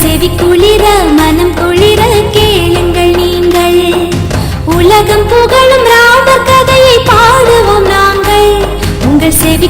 செவி குளிர மனம் குளிர கேளுங்கள் நீங்கள். உலகம் புகழும் ராம கதையை பாடுவோம் நாங்கள். உங்கள் செவி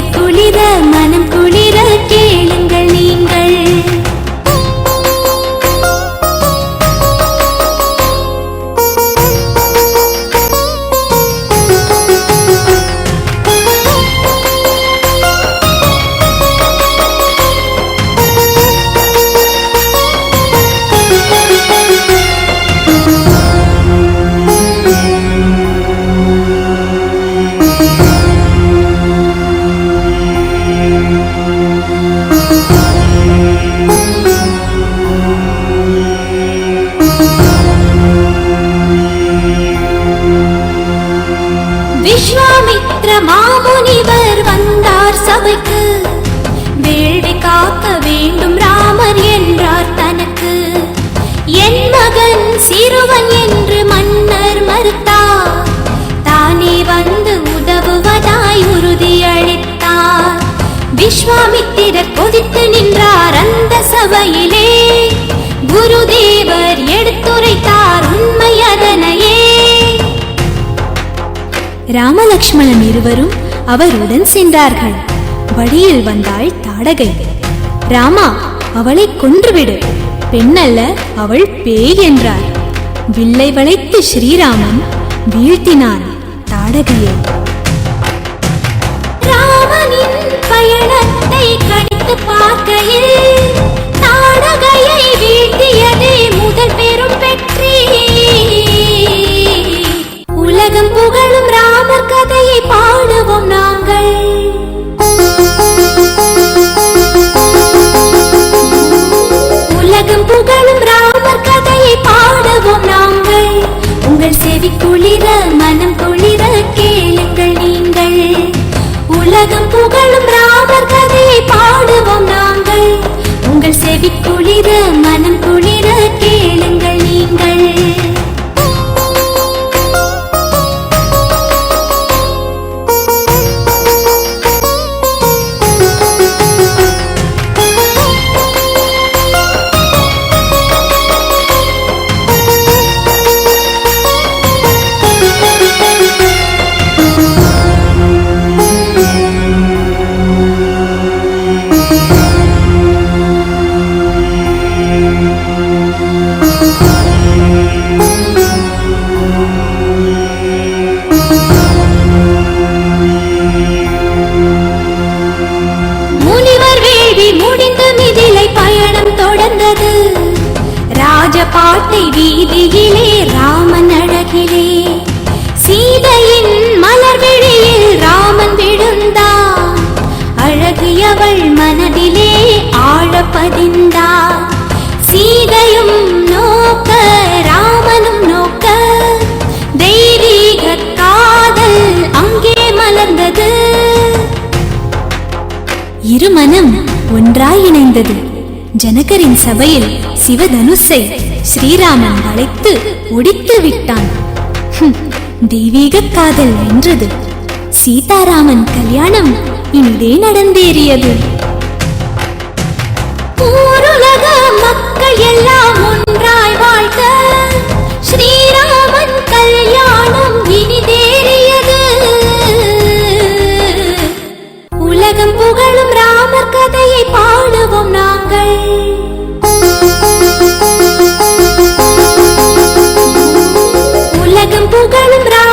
விஸ்வாமித்திரர் கொதித்து நின்றார் அந்த சபையிலே. குருதேவர் எடுத்துரைத்தார் உண்மை அதனையே. ராமலக்ஷ்மணன் இருவரும் அவருடன் சென்றார்கள். வழியில் வந்தாள் தாடகை. ராமா அவளை கொன்றுவிடு. பெண்ணல்ல அவள் பேய் என்றார். வில்லை வளைத்து ஸ்ரீராமன் வீழ்த்தினான் தாடகையை. ராமனின் பயணம் கணித்து பார்க்கையில் தாடகையை வீழ்த்தியதே முதல் பெரும் வெற்றி. உலகம் புகழும் ராமர் கதையை பாடுவோம் நாங்கள். உலகம் புகழும் ராமர் கதையை பாடுவோம் நாங்கள். உங்கள் செவி குளிர மனம் குளிர கேளுங்கள் நீங்கள். உலகம் புகழும் பாட்டை வீதியிலே ராமன் அழகிலே. சீதையின் மலர் விழியில் ராமன் விழுந்தான். அழகியவள் மனதிலே ஆழ பதிந்தார் சீதையும் நோக்க ராமனும் நோக்க தெய்வீக காதல் அங்கே மலர்ந்தது. இருமனம் ஒன்றாய் இணைந்தது. ஜனகரின் சபையில் சிவதனுசை. ஸ்ரீராமன் வளைத்து ஒடித்து விட்டான். தெய்வீக காதல் வென்றது. சீதாராமன் கல்யாணம் இனிதே நடந்தேறியது. மக்கள் எல்லாம் ஒன்றாய் வாழ்க. ஸ்ரீராமன் கல்யாணம் இனிதேறியது. உலகம் புகழும் ராமர் கதையை பாடுவோம் நாங்கள். உலகம்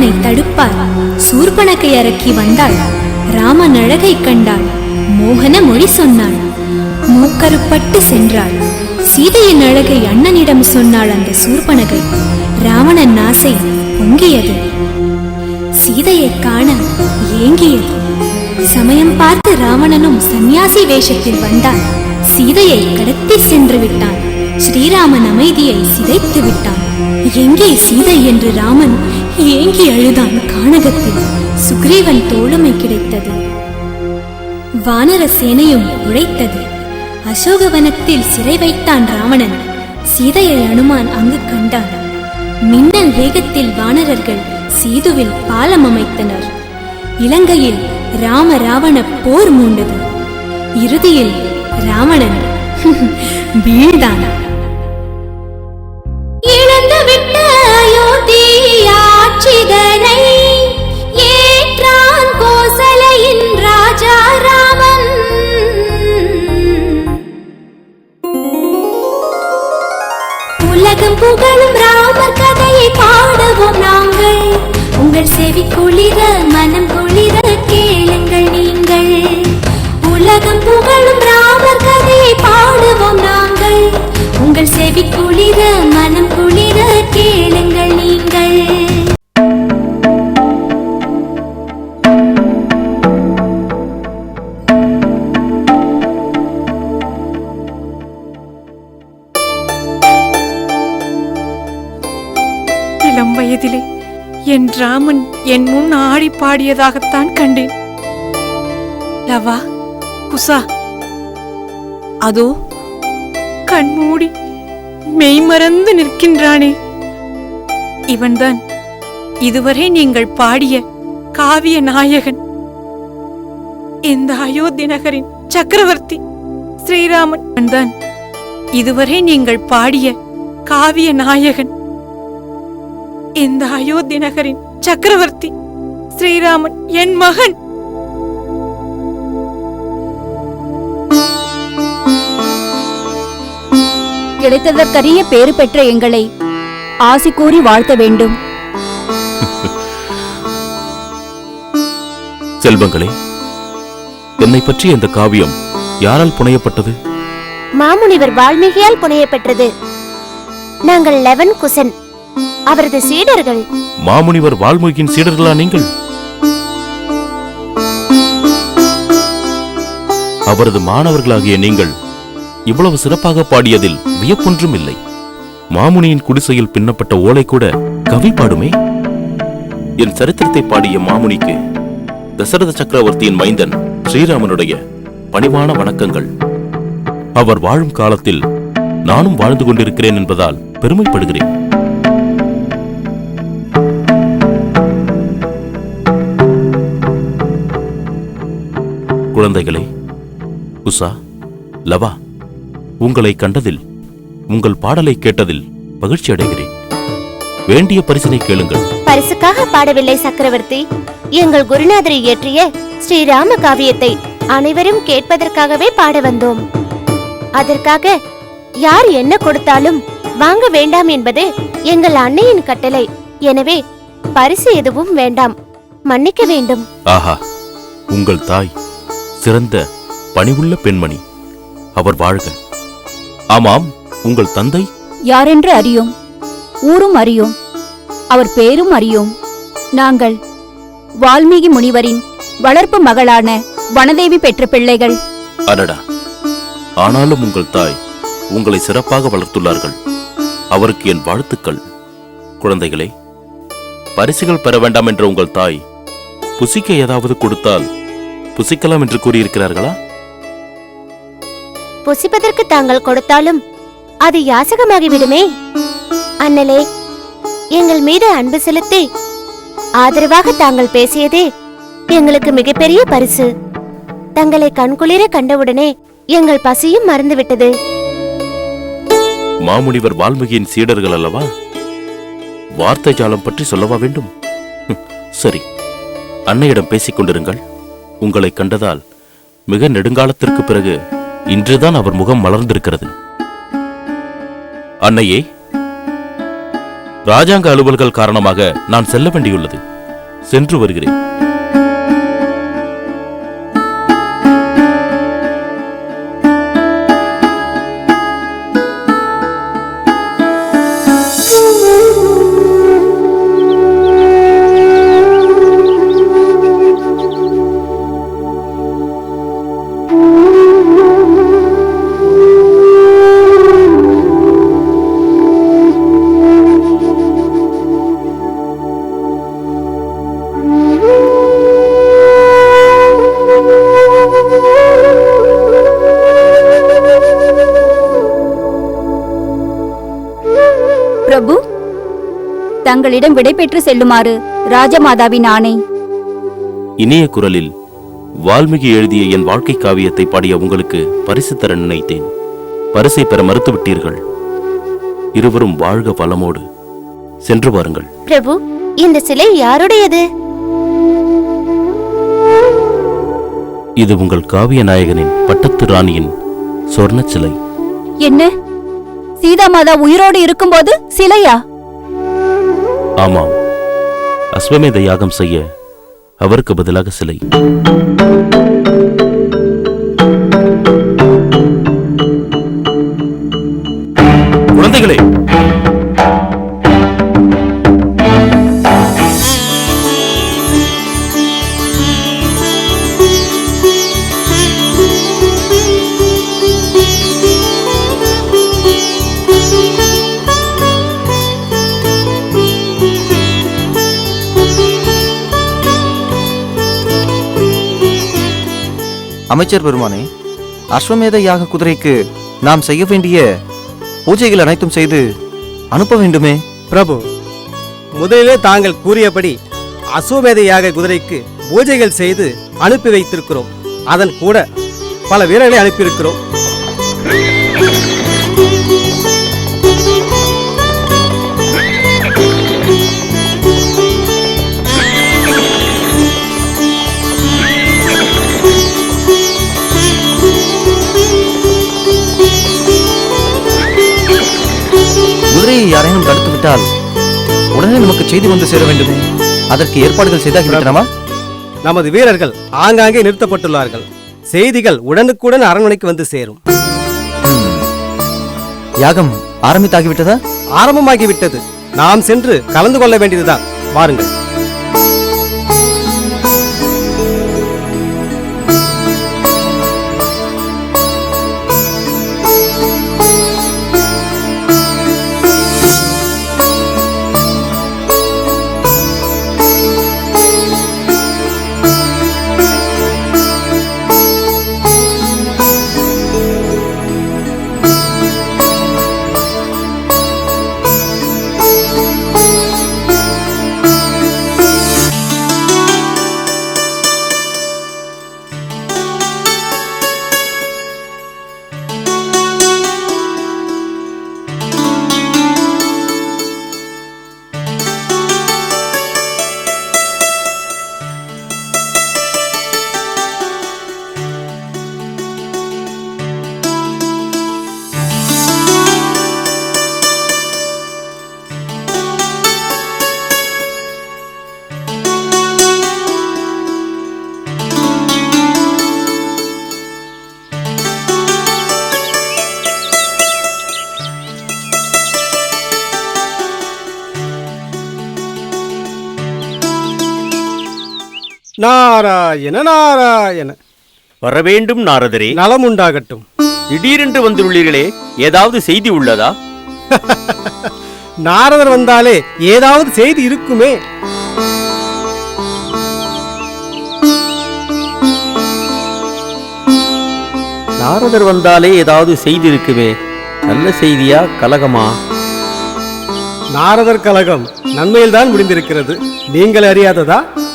யார் அதனை தடுப்பார் சூர்பனகை அரக்கி வந்தாள் ராமன் அழகை கண்டாள் மோகன மொழி சொன்னாள். மூக்கருப்பட்டு சென்றாள். சீதையின் அழகை அண்ணனிடம் சொன்னாள் அந்த சூர்பனகை. ராவணன் ஆசை பொங்கியது. சீதையை காண ஏங்கியது. சமயம் பார்த்து ராவணனும் சந்நியாசி வேஷத்தில் வந்தான் சீதையை கடத்தி சென்று விட்டான். ஸ்ரீராமன் அமைதியை சிதைத்து விட்டான். எங்கே சீதை என்று ராமன் ஏங்கி அழுதான் கானகத்தில். சுக்ரீவன் தோழமை கிடைத்தது. வானர சேனையும் உழைத்தது. அசோகவனத்தில் சிறை வைத்தான் ராவணன். சீதையை அனுமான் அங்கு கண்டான். மின்னல் வேகத்தில் வானரர்கள் சீதுவில் பாலம் அமைத்தனர். இலங்கையில் ராம ராவண போர் மூண்டது. இறுதியில் ராவணன் வீழ்ந்தான். ஆட்சிதனை ஏற்றான் கோசலையின் ராஜா ராமன். உலகம் புகழும் ராமர் கதையை பாடுவோம் நாங்கள். உங்கள் செவி குளிர மனம் குளிர கேளுங்கள் நீங்கள். உலகம் புகழும் ராமர் கதையை பாடுவோம் நாங்கள். உங்கள் செவி குளிர மனம் குளிர கேளுங்கள் நீங்கள். என் ராமன் என் முன் ஆடி பாடியதாகத்தான் கண்டேன். லவா குசா அதோ கண்மூடி மெய்மறந்து நிற்கின்றானே. இவன்தான் இதுவரை நீங்கள் பாடிய காவிய நாயகன். இந்த அயோத்தி நகரின் சக்கரவர்த்தி ஸ்ரீராமன். தான் இதுவரை நீங்கள் பாடிய காவிய நாயகன். இந்த அயோத்தி நகரின் சக்கரவர்த்தி ஸ்ரீராமன் என் மகன். கிடைத்ததற்கரிய பேறு பெற்ற எங்களை ஆசி கூறி வாழ்த்த வேண்டும். செல்வங்களே என்னை பற்றி இந்த காவியம் யாரால் புனையப்பட்டது? மாமுனிவர் வால்மீகியால் புனையப்பெற்றது. நாங்கள் லெவன் குசன். அவரது சீடர்கள். மாமுனிவர் வால்மீகியின் சீடர்களா நீங்கள்? அவரது மாணவர்களாகிய நீங்கள் இவ்வளவு சிறப்பாக பாடியதில் வியப்பொன்றும் இல்லை. மாமுனியின் குடிசையில் பின்னப்பட்ட ஓலை கூட கவி பாடுமே? என் சரித்திரத்தை பாடிய மாமுனிக்கு தசரத சக்கரவர்த்தியின் மைந்தன் ஸ்ரீராமனுடைய பணிவான வணக்கங்கள். அவர் வாழும் காலத்தில் நானும் வாழ்ந்து கொண்டிருக்கிறேன் என்பதால் பெருமைப்படுகிறேன். குழந்தைகளே உஷா லவா உங்களை கண்டதில் உங்கள் பாடலை கேட்டதில் மகிழ்ச்சி அடைகிறேன். வேண்டிய பரிசினை கேளுங்கள். பரிசுக்காக பாடவில்லை சக்கரவர்த்தி. எங்கள் குருநாதரை இயற்றிய ஸ்ரீராம காவியத்தை அனைவரும் கேட்பதற்காகவே பாட வந்தோம். அதற்காக யார் என்ன கொடுத்தாலும் வாங்க வேண்டாம் என்பது எங்கள் அன்னையின் கட்டளை. எனவே பரிசு எதுவும் வேண்டாம். மன்னிக்க வேண்டும். ஆஹா உங்கள் தாய் சிறந்த பணிவுள்ள பெண்மணி. அவர் வாழ்க. ஆமாம் உங்கள் தந்தை? யாரென்று அறியோம். ஊரும் அறியோம். அவர் பேரும் அறியோம். நாங்கள் வால்மீகி முனிவரின் வளர்ப்பு மகளான வனதேவி பெற்ற பிள்ளைகள். அடடா. ஆனாலும் உங்கள் தாய் உங்களை சிறப்பாக வளர்த்துள்ளார்கள். அவருக்கு என் வாழ்த்துக்கள். குழந்தைகளே பரிசுகள் பெற வேண்டாம் என்ற உங்கள் தாய் புசிக்க ஏதாவது கொடுத்தால் புசிக்கலாம் என்று கூறியிருக்கிறார்களா? புசிப்பதற்கு தாங்கள் கொடுத்தாலும் அது யாசகமாகிவிடுமே. அண்ணலே எங்கள் மீது அன்பு செலுத்தி ஆதரவாக தாங்கள் பேசியதே எங்களுக்கு மிகப்பெரிய பரிசு. தங்களை கண்குளிர கண்டவுடனே எங்கள் பசியும் மறந்துவிட்டது. மாமுனிவர் வால்மீகியின் சீடர்கள் அல்லவா? வார்த்தை ஜாலம் பற்றி சொல்லவா வேண்டும்? சரி அன்னையிடம் பேசிக் கொண்டிருங்கள். உங்களை கண்டதால் மிக நெடுங்காலத்திற்கு பிறகு இன்றுதான் அவர் முகம் மலர்ந்திருக்கிறது. அன்னையே ராஜாங்க அலுவல்கள் காரணமாக நான் செல்ல வேண்டியுள்ளது. சென்று வருகிறேன். தங்களிடம் விடைபெற்று செல்லுமாறு ராஜமாதாவின் ஆணை. இனிய குரலில் வால்மீகி எழுதிய என் வாழ்க்கை காவியத்தை பாடிய உங்களுக்கு பரிசு தர நினைத்தேன். பரிசை பெற மறுத்துவிட்டீர்கள். இருவரும் வாழ்க வளமோடு. சென்று பாருங்கள் பிரபு இந்த சிலை யாருடையது? இது உங்கள் காவிய நாயகனின் பட்டத்து ராணியின் சொர்ணச் சிலை. என்ன? சீதா மாதா உயிரோடு இருக்கும்போது சிலையா? ஆமாம். அஸ்வமேத யாகம் செய்ய அவருக்கு பதிலாக சிலை. அமைச்சர் பெருமானே அஸ்வமேத யாக குதிரைக்கு நாம் செய்ய வேண்டிய பூஜைகள் அனைத்தும் செய்து அனுப்ப வேண்டுமே? பிரபு முதலிலே தாங்கள் கூறியபடி அஸ்வமேத யாக குதிரைக்கு பூஜைகள் செய்து அனுப்பி வைத்திருக்கிறோம். அதன் கூட பல வீரர்களை அனுப்பியிருக்கிறோம். யாரேனும் தடுத்து விட்டால் உடனே நமக்கு செய்தி வந்து சேர வேண்டுமே? அதற்கு ஏற்பாடுகள் செய்தாகிவிட்டனவா? நமது வீரர்கள் ஆங்காங்கே நிறுத்தப்பட்டுள்ளார்கள். செய்திகள் உடனுக்குடன் அரண்மனைக்கு வந்து சேரும். யாகம் ஆரம்பித்தாகிவிட்டதா? ஆரம்பமாகிவிட்டது. நாம் சென்று கலந்து கொள்ள வேண்டியதுதான். வாருங்கள். நாராயண நாராயண. வரவேண்டும் நாரதரே. நலம் உண்டாகட்டும் திடீரென்று வந்துள்ளீர்களே ஏதாவது செய்தி உள்ளதா? நாரதர் வந்தாலே ஏதாவது செய்தி இருக்குமே. நாரதர் வந்தாலே ஏதாவது செய்தி இருக்குமே. நல்ல செய்தியா கலகமா? நாரதர் கழகம் நன்மையில்தான் முடிந்திருக்கிறது. நீங்கள் அறியாததா?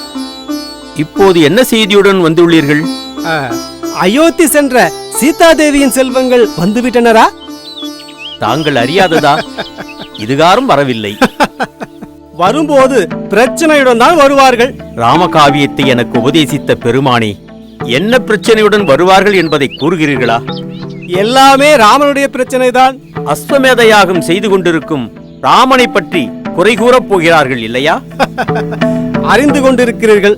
இப்போது என்ன செய்தியுடன் வந்துள்ளீர்கள்? அயோத்தி சென்ற சீதாதேவியின் செல்வங்கள் வந்துவிட்டனரா? தாங்கள் அறியாததா? இதுகாரும் வரவில்லை. வரும்போது பிரச்சனையுடன் தான் வருவார்கள். ராமகாவியத்தை எனக்கு உபதேசித்த பெருமானே என்ன பிரச்சனையுடன் வருவார்கள் என்பதை கூறுகிறீர்களா? எல்லாமே ராமனுடைய பிரச்சனை தான் அஸ்வமேத யாகம் செய்து கொண்டிருக்கும் ராமனை பற்றி குறை கூறப் போகிறார்கள் இல்லையா? அறிந்து கொண்டிருக்கிறீர்கள்.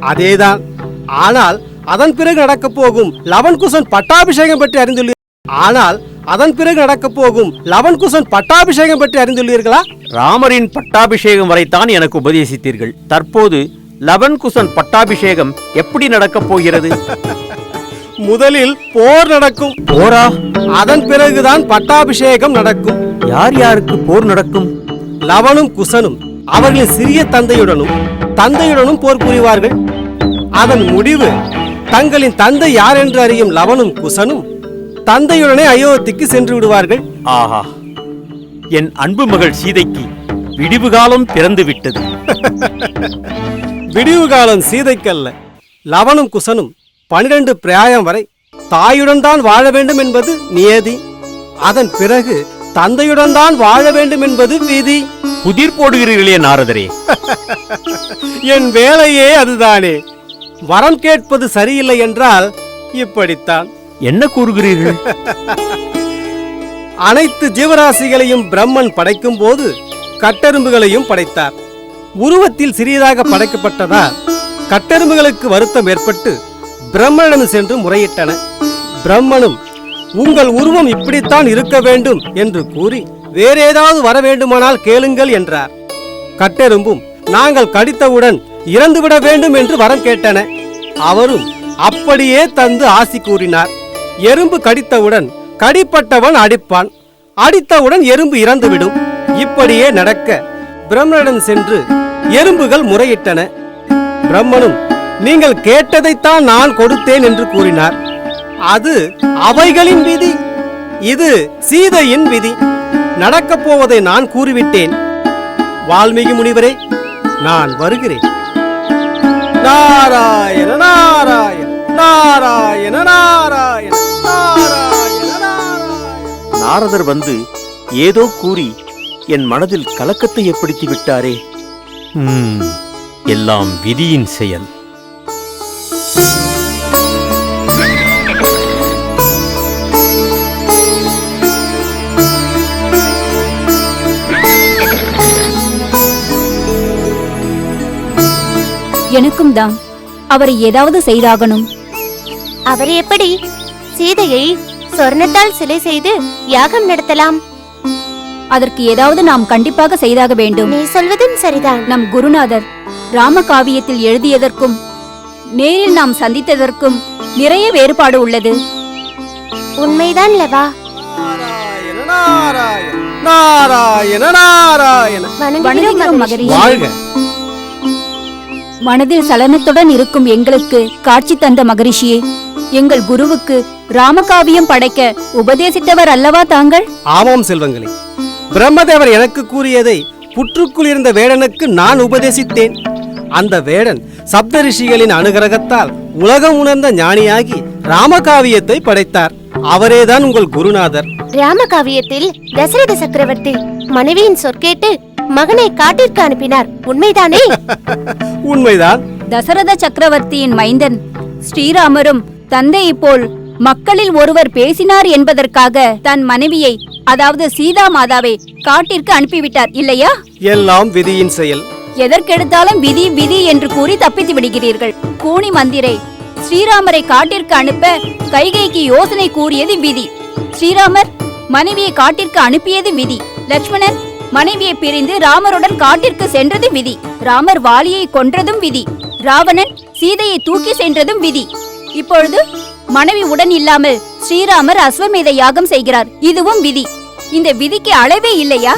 அதேதான். ஆனால் அதன் பிறகு நடக்கப் போகும் லவன் குசன் பட்டாபிஷேகம் பற்றி அறிந்துள்ளீர்கள் ஆனால் அதன் பிறகு நடக்கப் போகும் லவன் குசன் பட்டாபிஷேகம் பற்றி அறிந்துள்ளீர்களா? ராமரின் பட்டாபிஷேகம் வரைத்தான் எனக்கு உபதேசித்தீர்கள். தற்போது லவன் குசன் பட்டாபிஷேகம் எப்படி நடக்கப் போகிறது? முதலில் போர் நடக்கும். போரா? அதன் பிறகுதான் பட்டாபிஷேகம் நடக்கும். யார் யாருக்கு போர் நடக்கும்? லவனும் குசனும். அவர்களின் சிறிய தந்தையுடனும் தந்தையுடனும் போர் புரிவார்கள். அதன் முடிவு தங்களின் தந்தை யார் என்று அறியும் லவனும் குசனும் தந்தையுடனே அயோத்திக்கு சென்று விடுவார்கள். ஆஹா என் அன்பு மகள் சீதைக்கு விடிவு காலம் பிறந்து விட்டது. விடிவு காலம் சீதைக்கல்ல லவனும் குசனும் பனிரெண்டு பிராயம் வரை தாயுடன் தான் வாழ வேண்டும் என்பது நியதி. அதன் பிறகு தந்தையுடன் தான் வாழ வேண்டும் என்பது விதி. புதிர் போடுகிறீர்களே நாரதரே. என் வேலையே அதுதானே. வரம் கேட்பது சரியில்லை என்றால் இப்படித்தான். என்ன கூறுகிறீர்கள்? அனைத்து ஜீவராசிகளையும் பிரம்மன் படைக்கும் போது கட்டெரும்புகளையும் படைத்தார். உருவத்தில் சிறியதாக படைக்கப்பட்டதால் கட்டெரும்புகளுக்கு வருத்தம் ஏற்பட்டு பிரம்மனிடம் சென்று முறையிட்டன. பிரம்மனும் உங்கள் உருவம் இப்படித்தான் இருக்க வேண்டும் என்று கூறி வேற ஏதாவது வர வேண்டுமானால் கேளுங்கள் என்றார். கட்டெரும்பும் நாங்கள் கடித்தவுடன் இறந்துவிட வேண்டும் என்று வரம் கேட்டன. அவரும் அப்படியே தந்து ஆசி கூறினார். எறும்பு கடித்தவுடன் கடிப்பட்டவன் அடிப்பான். அடித்தவுடன் எறும்பு இறந்துவிடும். இப்படியே நடக்க பிரம்மனிடம் சென்று எறும்புகள் முறையிட்டன. பிரம்மனும் நீங்கள் கேட்டதைத்தான் நான் கொடுத்தேன் என்று கூறினார். அது அவைகளின் விதி. இது சீதையின் விதி. நடக்கப் போவதை நான் கூறிவிட்டேன். வால்மீகி முனிவரே நான் வருகிறேன். நாராயண நாராயண நாராயண நாராயண நாரதர் வந்து ஏதோ கூறி என் மனதில் கலக்கத்தை ஏற்படுத்தி விட்டாரே. எல்லாம் விதியின் செயல். எனக்கும் தான் அவரை ஏதாவது செய்தாகணும். அவர் எப்படி? சீதையை சொர்ணத்தால் சிலை செய்து யாகம் நடத்தலாம்? அதற்கு ஏதாவது நாம் கண்டிப்பாக செய்தாக வேண்டும். நீ சொல்வதும் சரிதான். நம் குருநாதர் ராமகாவியத்தில் எழுதியதற்கும் நேரில் நாம் சந்தித்ததற்கும் நிறைய வேறுபாடு உள்ளது. உண்மைதான் லவா. நாராயண நாராயண நாராயண நாராயண. வணங்குகிறோம். மகரிஷி. வாழ்க. மனதில் சலனத்துடன் இருக்கும் எங்களுக்கு காட்சி தந்த மகரிஷியே எங்கள் குருவுக்கு ராமகாவியம் படைக்க உபதேசித்தவர் அல்லவா தாங்கள்? ஆமாம் செல்வங்களே. பிரம்மதேவர் எனக்கு கூறியதை புற்றுக்குள் இருந்த வேடனுக்கு நான் உபதேசித்தேன். அந்த வேடன் சப்த ரிஷிகளின் அனுகிரகத்தால் உலகம் உணர்ந்த ஞானியாகி ராமகாவியத்தை படைத்தார். அவரேதான் உங்கள் குருநாதர். ராமகாவியத்தில் தசரத சக்கரவர்த்தி மனைவியின் சொற்கேட்டு மகனை காட்டிற்கு அனுப்பினார். உண்மைதானே? உண்மைதான். தசரத சக்கரவர்த்தியின் மைந்தன் ஸ்ரீராமரும் தந்தையைப் போல் மக்களில் ஒருவர் பேசினார் என்பதற்காக தன் மனைவியை அதாவது சீதா மாதாவை காட்டிற்கு அனுப்பிவிட்டார் இல்லையா? எல்லாம் விதியின் செயல். எதற்கெடுத்தாலும் விதி விதி என்று கூறி தப்பித்து விடுகிறீர்கள். கூனி மந்திரை ஸ்ரீராமரை காட்டிற்கு அனுப்ப கைகைக்கு யோசனை கூறியது விதி. ஸ்ரீராமர் மனைவியை காட்டிற்கு அனுப்பியது விதி. லட்சுமணன் மனைவியை பிரிந்து ராமருடன் காட்டிற்கு சென்றது விதி. ராமர் வாலியை கொன்றதும் விதி. ராவணன் சீதையை தூக்கி சென்றதும் விதி. இப்பொழுது மனைவி உடன் இல்லாமல் ஸ்ரீராமர் அஸ்வமேத யாகம் செய்கிறார். இதுவும் விதி. இந்த விதிக்கு அளவே இல்லையா?